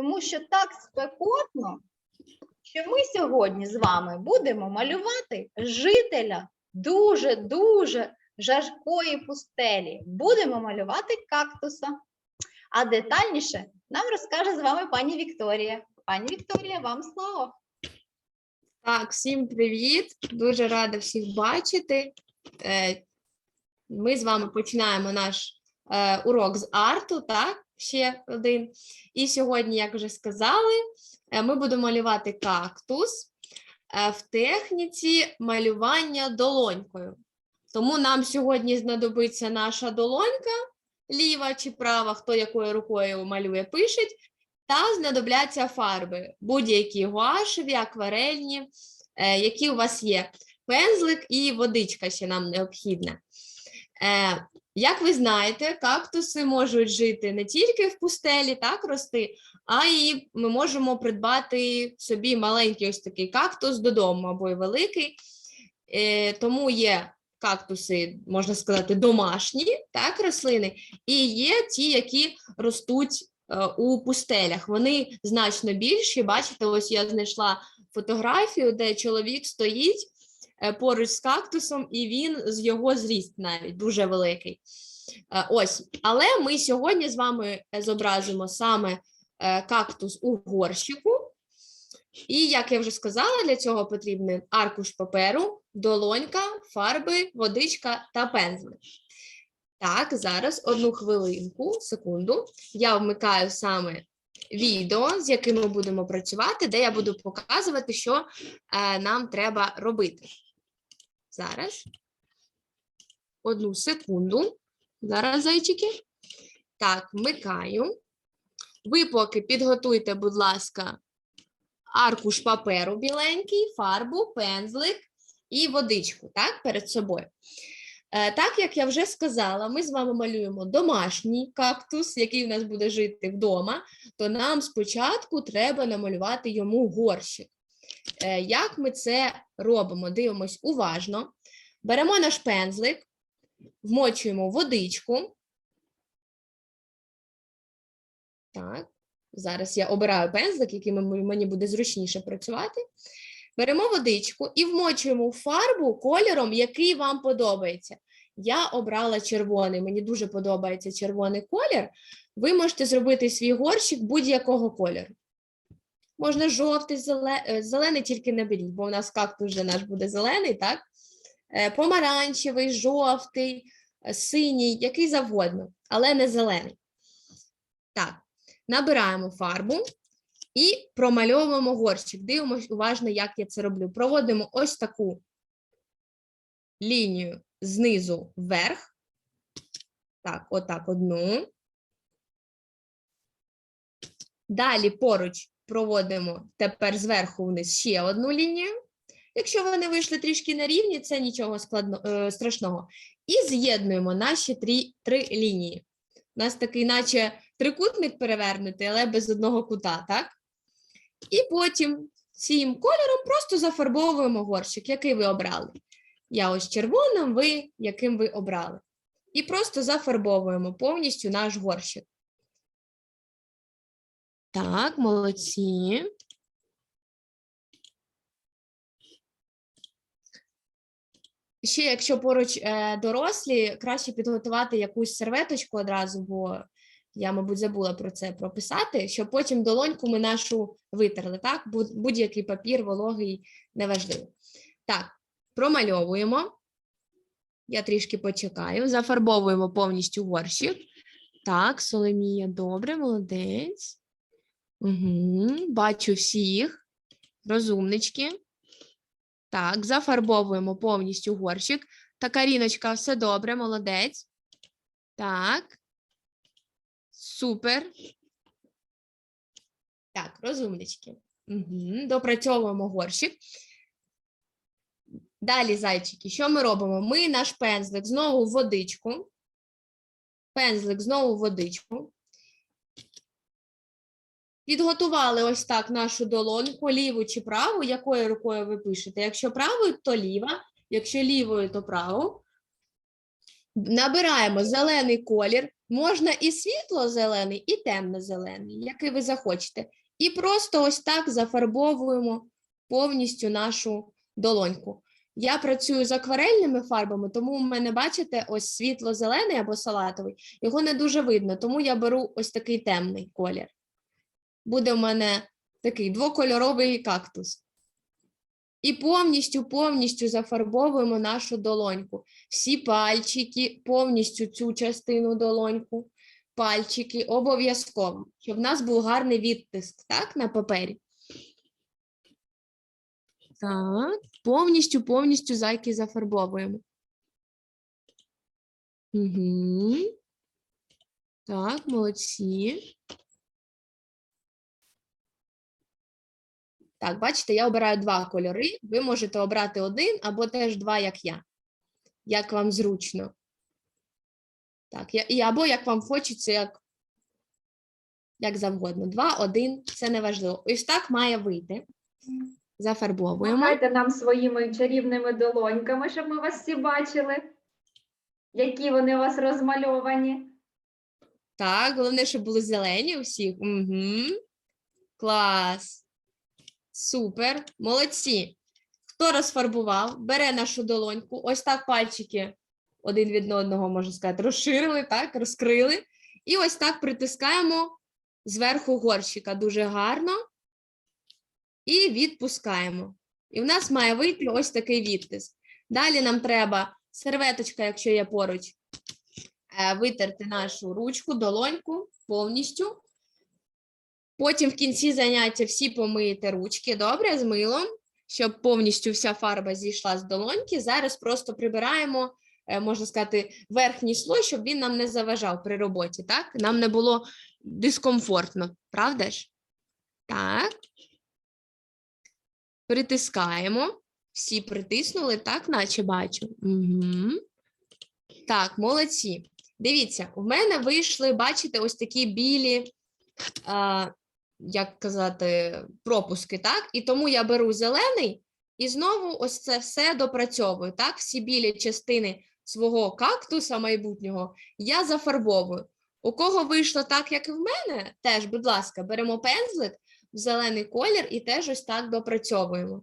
тому що так спекотно, що ми сьогодні з вами будемо малювати жителя дуже-дуже жаркої пустелі. Будемо малювати кактуса. А детальніше нам розкаже з вами пані Вікторія. Пані Вікторія, вам слово. Так, всім привіт! Дуже рада всіх бачити. Е, Ми з вами починаємо наш е, урок з арту, так? Ще один. І сьогодні, як вже сказали, е, ми будемо малювати кактус е, в техніці малювання долонькою. Тому нам сьогодні знадобиться наша долонька, ліва чи права, хто якою рукою малює, пишеть, та знадобляться фарби, будь-які гуашеві, акварельні, е, які у вас є. Пензлик і водичка ще нам необхідна. Як ви знаєте, кактуси можуть жити не тільки в пустелі, так рости, а й ми можемо придбати собі маленький ось такий кактус додому або й великий. Е, тому є кактуси, можна сказати, домашні, так, рослини, і є ті, які ростуть е, у пустелях. Вони значно більші. Бачите, ось я знайшла фотографію, де чоловік стоїть поруч з кактусом, і він з його зріст навіть дуже великий. Е, Ось, але ми сьогодні з вами е, зобразимо саме е, кактус у горщику. І, як я вже сказала, для цього потрібен аркуш паперу, долонька, фарби, водичка та пензлик. Так, зараз одну хвилинку, секунду. Я вмикаю саме відео, з яким ми будемо працювати, де я буду показувати, що е, нам треба робити. Зараз. Одну секунду. Зараз, зайчики. Так, вмикаю. Ви поки підготуйте, будь ласка, аркуш паперу біленький, фарбу, пензлик і водичку, так, перед собою. Е, Так як я вже сказала, ми з вами малюємо домашній кактус, який в нас буде жити вдома, то нам спочатку треба намалювати йому горщик. Е, Як ми це робимо? Дивимось уважно. Беремо наш пензлик, вмочуємо водичку. Так, зараз я обираю пензлик, який мені буде зручніше працювати. Беремо водичку і вмочуємо фарбу кольором, який вам подобається. Я обрала червоний, мені дуже подобається червоний колір. Ви можете зробити свій горщик будь-якого кольору. Можна жовтий, зеле- е, зелений тільки не беріть, бо у нас кактус вже наш буде зелений, так? Е, Помаранчевий, жовтий, е, синій, який завгодно, але не зелений. Так, набираємо фарбу і промальовуємо горщик. Дивимось уважно, як я це роблю. Проводимо ось таку лінію знизу вверх. Так, отак одну. Далі поруч проводимо тепер зверху вниз ще одну лінію. Якщо вони вийшли трішки на рівні, це нічого складно, е, страшного. І з'єднуємо наші три, три лінії. У нас такий, наче трикутник перевернутий, але без одного кута, так? І потім цим кольором просто зафарбовуємо горщик, який ви обрали. Я ось червоним, ви яким ви обрали. І просто зафарбовуємо повністю наш горщик. Так, молодці. Ще, якщо поруч е, дорослі, краще підготувати якусь серветочку одразу, бо я, мабуть, забула про це прописати, щоб потім долоньку ми нашу витерли, так? Будь- Будь-який папір, вологий, неважливо. Так, промальовуємо. Я трішки почекаю, зафарбовуємо повністю горщик. Так, Соломія, добре, молодець. Угу, бачу всіх. Розумнички. Так, зафарбовуємо повністю горщик. Та Каріночка, все добре, молодець. Так. Супер. Так, розумнички. Угу. Допрацьовуємо горщик. Далі, зайчики, що ми робимо? Ми наш пензлик знову в водичку. Пензлик знову в водичку. Підготували ось так нашу долоньку, ліву чи праву, якою рукою ви пишете. Якщо правою, то ліва, якщо лівою, то праву. Набираємо зелений колір, Можна і світло-зелений, і темно-зелений, який ви захочете. І просто ось так зафарбовуємо повністю нашу долоньку. Я працюю з акварельними фарбами, тому у мене, бачите, ось світло-зелений або салатовий. Його не дуже видно, тому я беру ось такий темний колір. Буде в мене такий двокольоровий кактус. І повністю, повністю зафарбовуємо нашу долоньку. Всі пальчики, повністю цю частину долоньку, пальчики обов'язково, щоб в нас був гарний відтиск, так, на папері. Так, повністю, повністю зайки зафарбовуємо. Угу. Так, молодці. Так, бачите, я обираю два кольори. Ви можете обрати один або теж два, як я. Як вам зручно. Так, я, і або як вам хочеться, як, як завгодно. Два, один, це не важливо. Ось так має вийти. Зафарбовуємо. Помагайте нам своїми чарівними долоньками, щоб ми вас всі бачили, які вони у вас розмальовані. Так, головне, щоб були зелені у всіх. Угу. Клас. Супер. Молодці. Хто розфарбував, бере нашу долоньку. Ось так пальчики один від одного, можна сказати, розширили, так, розкрили. І ось так притискаємо зверху горщика дуже гарно. І відпускаємо. І в нас має вийти ось такий відтиск. Далі нам треба серветочка, якщо є поруч, е, витерти нашу ручку, долоньку повністю. Потім в кінці заняття всі помиєте ручки добре з милом, щоб повністю вся фарба зійшла з долоньки. Зараз просто прибираємо, е, можна сказати, верхній слой, щоб він нам не заважав при роботі. Так? Нам не було дискомфортно, правда ж? Так. Притискаємо. Всі притиснули, так, наче бачу. Угу. Так, молодці. Дивіться, у мене вийшли, бачите, ось такі білі, як казати, пропуски, так? І тому я беру зелений і знову ось це все допрацьовую. Так, всі білі частини свого кактуса майбутнього я зафарбовую. У кого вийшло так, як і в мене, теж, будь ласка, беремо пензлик в зелений колір і теж ось так допрацьовуємо.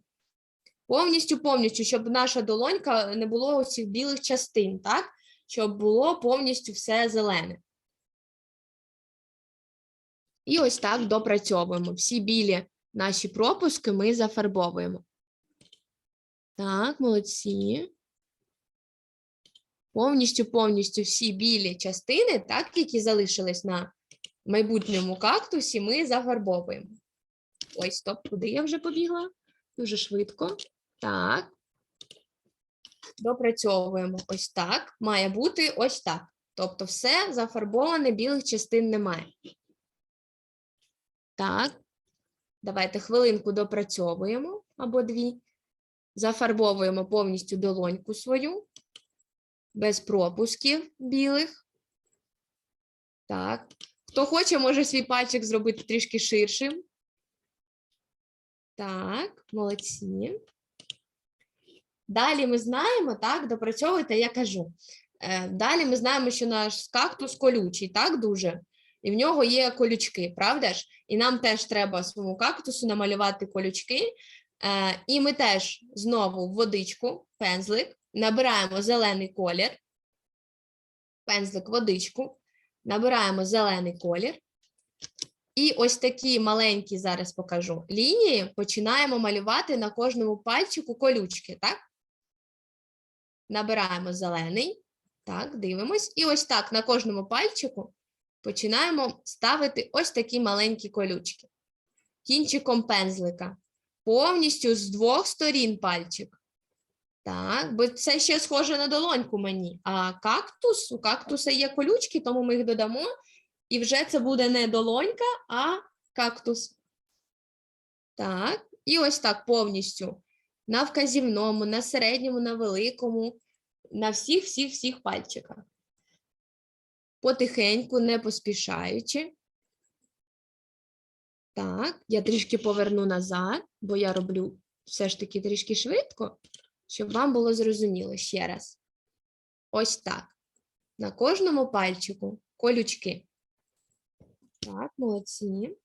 Повністю, повністю, щоб наша долонька не було оцих білих частин, так? Щоб було повністю все зелене. І ось так допрацьовуємо. Всі білі наші пропуски ми зафарбовуємо. Так, молодці. Повністю, повністю всі білі частини, так, які залишились на майбутньому кактусі, ми зафарбовуємо. Ой, стоп, куди я вже побігла? Дуже швидко. Так. Допрацьовуємо ось так. Має бути ось так. Тобто все зафарбоване, білих частин немає. Так. Давайте хвилинку допрацьовуємо або дві. Зафарбовуємо повністю долоньку свою. Без пропусків білих. Так. Хто хоче, може свій пальчик зробити трішки ширшим. Так, молодці. Далі ми знаємо, так, допрацьовуйте, я кажу. Е, Далі ми знаємо, що наш кактус колючий, так, дуже. І в нього є колючки, правда ж? І нам теж треба своєму кактусу намалювати колючки. Е, І ми теж знову водичку, пензлик, набираємо зелений колір. Пензлик, водичку, набираємо зелений колір. І ось такі маленькі, зараз покажу, лінії починаємо малювати на кожному пальчику колючки, так? Набираємо зелений, так, дивимось. І ось так на кожному пальчику починаємо ставити ось такі маленькі колючки. Кінчиком пензлика. Повністю з двох сторін пальчик. Так, бо це ще схоже на долоньку мені. А кактус, у кактуса є колючки, тому ми їх додамо. І вже це буде не долонька, а кактус. Так, і ось так повністю на вказівному, на середньому, на великому, на всіх, всіх, всіх пальчиках. Потихеньку, не поспішаючи. Так, я трішки поверну назад, бо я роблю все ж таки трішки швидко, щоб вам було зрозуміло ще раз. Ось так. На кожному пальчику колючки. Так, молодці.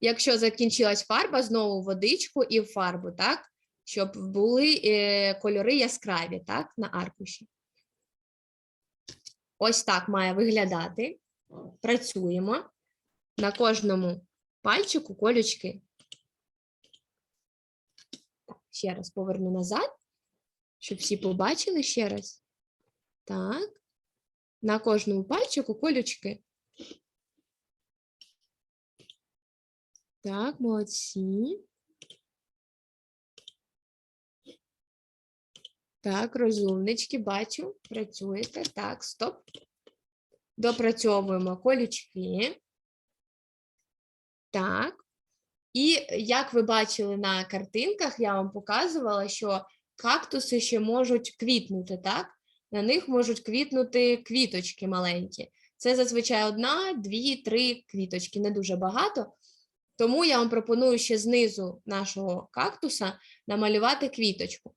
Якщо закінчилась фарба, знову водичку і фарбу, так? Щоб були е, кольори яскраві, так, на аркуші. Ось так має виглядати. Працюємо. На кожному пальчику колючки. Ще раз поверну назад, щоб всі побачили ще раз. Так. На кожному пальчику колючки. Так, молодці. Так, розумнички, бачу, працюєте. Так, стоп. Допрацьовуємо колючки. Так. І як ви бачили на картинках, я вам показувала, що кактуси ще можуть квітнути, так? На них можуть квітнути квіточки маленькі. Це зазвичай одна, дві, три квіточки, не дуже багато. Тому я вам пропоную ще знизу нашого кактуса намалювати квіточку.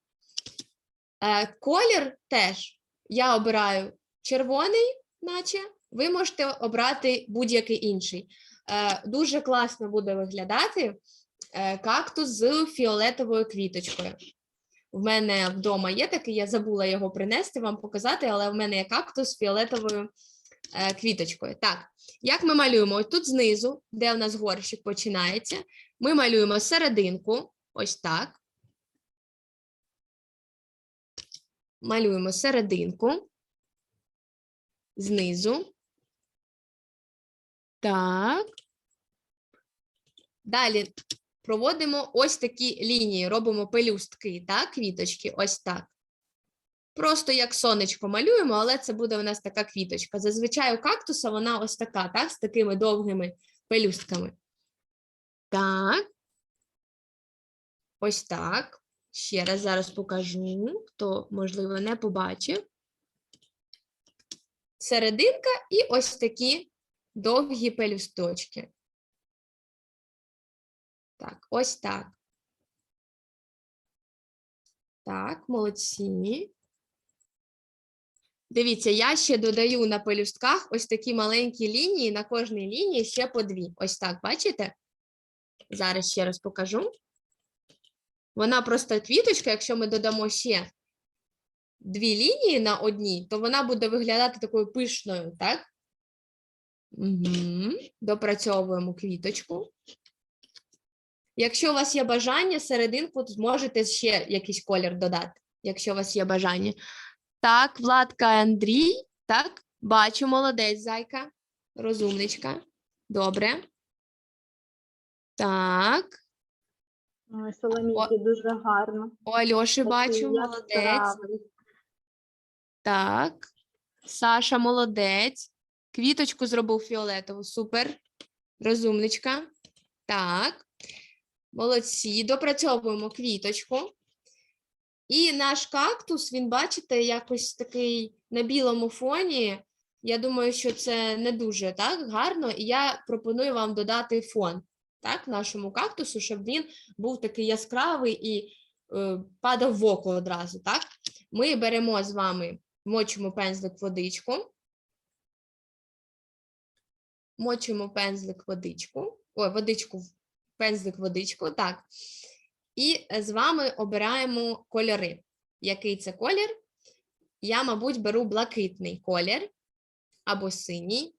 Е, колір теж я обираю червоний, наче ви можете обрати будь-який інший. Е, дуже класно буде виглядати е, кактус з фіолетовою квіточкою. В мене вдома є такий, я забула його принести, вам показати, але в мене є кактус з фіолетовою квіточкою. Так, як ми малюємо? Ось тут знизу, де у нас горщик починається, ми малюємо серединку, ось так. Малюємо серединку знизу. Так. Далі проводимо ось такі лінії, робимо пелюстки, так, квіточки, ось так. Просто як сонечко малюємо, але це буде у нас така квіточка. Зазвичай у кактуса вона ось така, так, з такими довгими пелюстками. Так. Ось так. Ще раз зараз покажу, хто, можливо, не побачив. Серединка і ось такі довгі пелюсточки. Так, ось так. Так, молодці. Дивіться, я ще додаю на пелюстках ось такі маленькі лінії, на кожній лінії ще по дві. Ось так, бачите? Зараз ще раз покажу. Вона просто квіточка, якщо ми додамо ще дві лінії на одній, то вона буде виглядати такою пишною, так? Угу. Допрацьовуємо квіточку. Якщо у вас є бажання, серединку зможете ще якийсь колір додати, якщо у вас є бажання. Так, Владка Андрій. Так, бачу, молодець, зайка. Розумничка. Добре. Так. Ой, Соломійки дуже гарно. У Альоші бачу, молодець. яскравий. Так. Саша молодець. Квіточку зробив фіолетову. Супер. Розумничка. Так. Молодці. Допрацьовуємо квіточку. І наш кактус, він, бачите, якось такий на білому фоні. Я думаю, що це не дуже так гарно. І я пропоную вам додати фон так, нашому кактусу, щоб він був такий яскравий і е, падав в око одразу. Так? Ми беремо з вами, мочимо пензлик водичку. Мочимо пензлик водичку. Ой, водичку, пензлик водичку, так. І з вами обираємо кольори. Який це колір? Я, мабуть, беру блакитний колір або синій.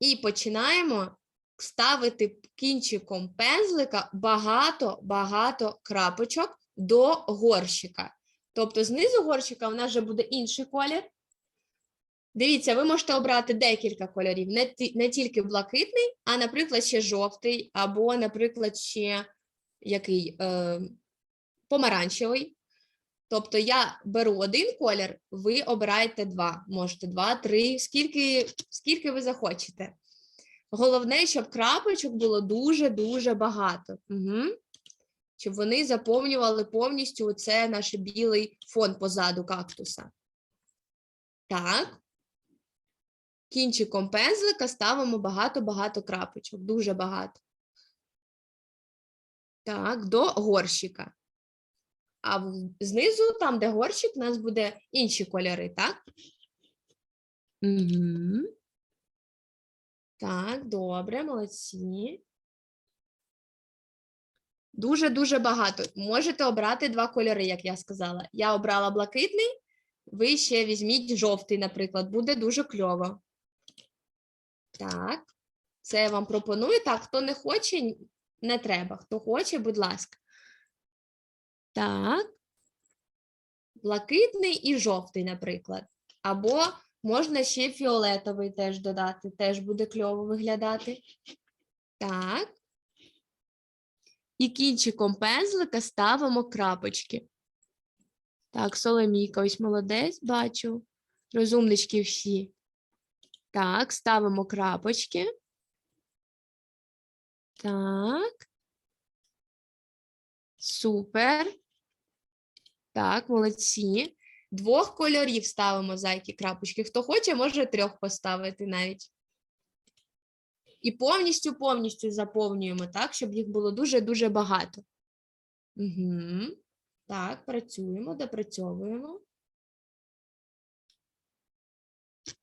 І починаємо ставити кінчиком пензлика багато-багато крапочок до горщика. Тобто знизу горщика у нас вже буде інший колір. Дивіться, ви можете обрати декілька кольорів, не, не тільки блакитний, а, наприклад, ще жовтий, або, наприклад, ще який е, помаранчевий. Тобто я беру один колір, ви обираєте два. Можете два, три, скільки, скільки ви захочете. Головне, щоб крапочок було дуже-дуже багато. Угу. Щоб вони заповнювали повністю оце наш білий фон позаду кактуса. Так. Кінчиком пензлика ставимо багато-багато крапочок, дуже багато. Так, до горщика. а знизу, там, де горщик, у нас буде інші кольори, так? Угу. Так, добре, молодці. Дуже-дуже багато. Можете обрати два кольори, як я сказала. Я обрала блакитний, ви ще візьміть жовтий, наприклад, буде дуже кльово. Так, це я вам пропоную. Так, хто не хоче, не треба. Хто хоче, будь ласка. Так. Блакитний і жовтий, наприклад. Або можна ще фіолетовий теж додати, теж буде кльово виглядати. Так. І кінчиком пензлика ставимо крапочки. Так, Соломійка, ось молодець, бачу. Розумнички всі. Так, ставимо крапочки. Так. Супер. Так, молодці. Двох кольорів ставимо зайки крапочки. Хто хоче, може трьох поставити навіть. І повністю, повністю заповнюємо так, щоб їх було дуже-дуже багато. Угу. Так, працюємо, допрацьовуємо.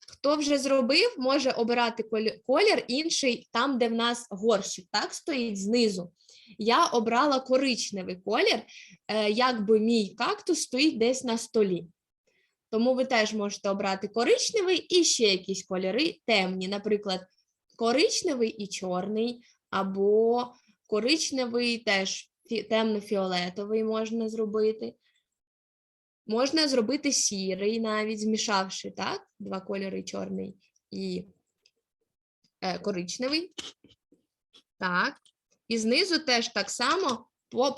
Хто вже зробив, може обирати колір інший там, де в нас горщик, так, стоїть знизу. Я обрала коричневий колір, е, якби мій кактус стоїть десь на столі. Тому ви теж можете обрати коричневий і ще якісь кольори темні, наприклад, коричневий і чорний, або коричневий теж темно-фіолетовий можна зробити. Можна зробити сірий, навіть змішавши, так? Два кольори чорний і е, коричневий. Так. І знизу теж так само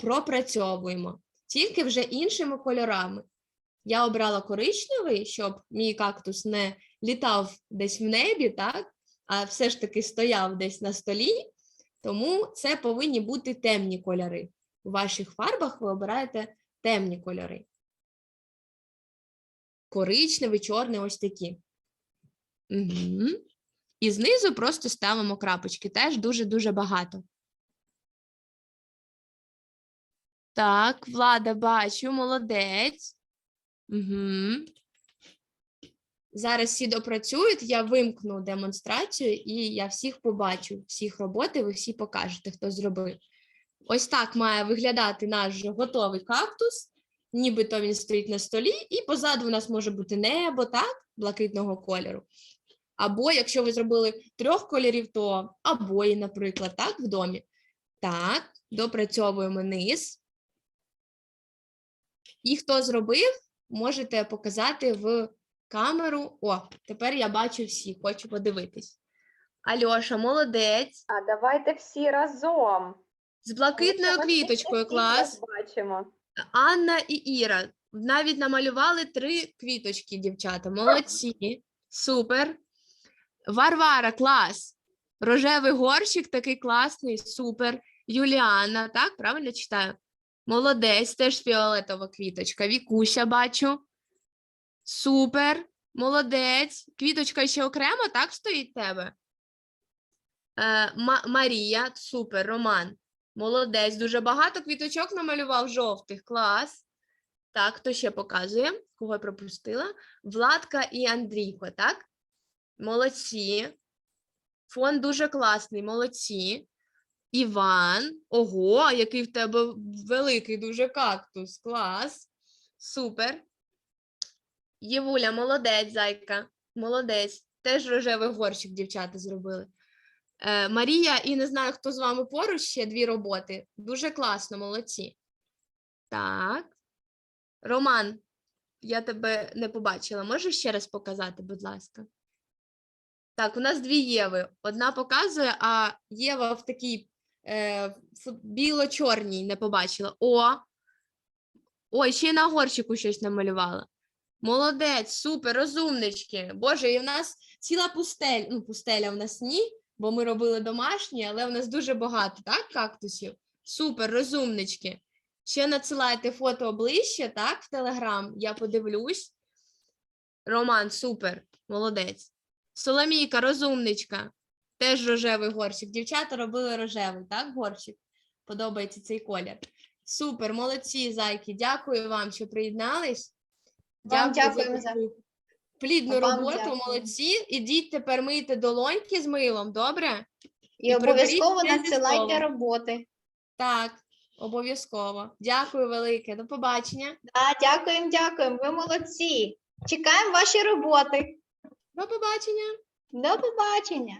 пропрацьовуємо, тільки вже іншими кольорами. Я обрала коричневий, щоб мій кактус не літав десь в небі, так? а все ж таки стояв десь на столі, тому це повинні бути темні кольори. У ваших фарбах ви обираєте темні кольори. Коричневий, чорний, ось такі. Угу. І знизу просто ставимо крапочки. Теж дуже-дуже багато. Так, Влада, бачу, молодець. Угу. Зараз всі допрацюють, я вимкну демонстрацію і я всіх побачу, всіх роботи, ви всі покажете, хто зробив. Ось так має виглядати наш готовий кактус, нібито він стоїть на столі, і позаду у нас може бути небо, так, блакитного кольору. Або якщо ви зробили трьох кольорів, то обої, наприклад, так, в домі. Так, допрацьовуємо низ. І хто зробив, можете показати в камеру. О, тепер я бачу всі, хочу подивитись. Альоша, молодець. А давайте всі разом. З блакитною квіточкою, клас. Бачимо. Анна і Іра. Навіть намалювали три квіточки, дівчата. Молодці. Супер. Варвара, клас. Рожевий горщик такий класний, супер. Юліана, так, правильно читаю? Молодець, теж фіолетова квіточка. Вікуся бачу. Супер. Молодець. Квіточка ще окремо, так стоїть тебе? Е, Марія, супер, Роман. Молодець, дуже багато квіточок намалював жовтих. Клас. Так, хто ще показує? Кого я пропустила? Владка і Андрійко, так? Молодці. Фон дуже класний, молодці. Іван. Ого, який в тебе великий дуже кактус. Клас. Супер. Євуля, молодець, зайка. Молодець. Теж рожевий горщик дівчата зробили. Е, Марія, і не знаю, хто з вами поруч ще дві роботи. Дуже класно, молодці. Так. Роман, я тебе не побачила. Можеш ще раз показати, будь ласка? Так, у нас дві Єви. Одна показує, а Єва в такій е, біло-чорній не побачила. О! Ой, ще й на горщику щось намалювала. Молодець, супер, розумнички. Боже, і в нас ціла пустель. Ну, пустеля в нас ні, бо ми робили домашні, але в нас дуже багато, так, кактусів? Супер, розумнички. Ще надсилайте фото ближче, так, в Телеграм, я подивлюсь. Роман, супер, молодець. Соломійка, розумничка. Теж рожевий горщик. Дівчата робили рожевий, так, горщик? Подобається цей колір. Супер, молодці, зайки. Дякую вам, що приєднались. Вам Дякую дякуємо за- таку плідну Вам роботу. дякуємо. Молодці. Ідіть тепер мийте долоньки з милом, добре? І І обов'язково надсилайте роботи. Так, обов'язково. Дякую велике. До побачення. Да, дякуємо, дякуємо. Ви молодці. Чекаємо ваші роботи. До побачення. До побачення.